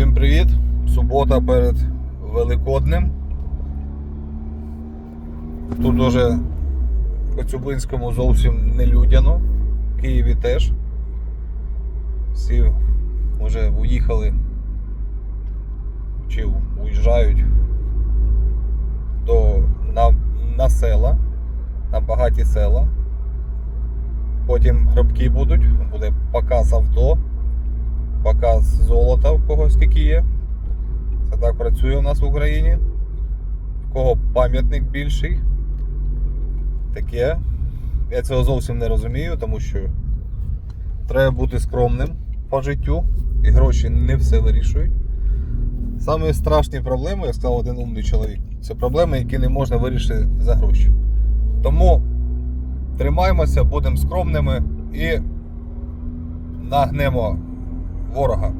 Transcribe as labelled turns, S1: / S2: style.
S1: Всім привіт! Субота перед Великоднем. Тут уже в Коцюбинському зовсім не людяно. В Києві теж. Всі вже уїхали чи уїжджають до, на, на села, на багаті села. Потім гробки будуть, буде показ авто показ золота в кого скільки є. Це так працює у нас в Україні. В кого пам'ятник більший. Таке. Я цього зовсім не розумію, тому що треба бути скромним по життю, і гроші не все вирішують. Саме страшні проблеми, як сказав один умний чоловік, це проблеми, які не можна вирішити за гроші. Тому тримаємося, будемо скромними і нагнемо ворога.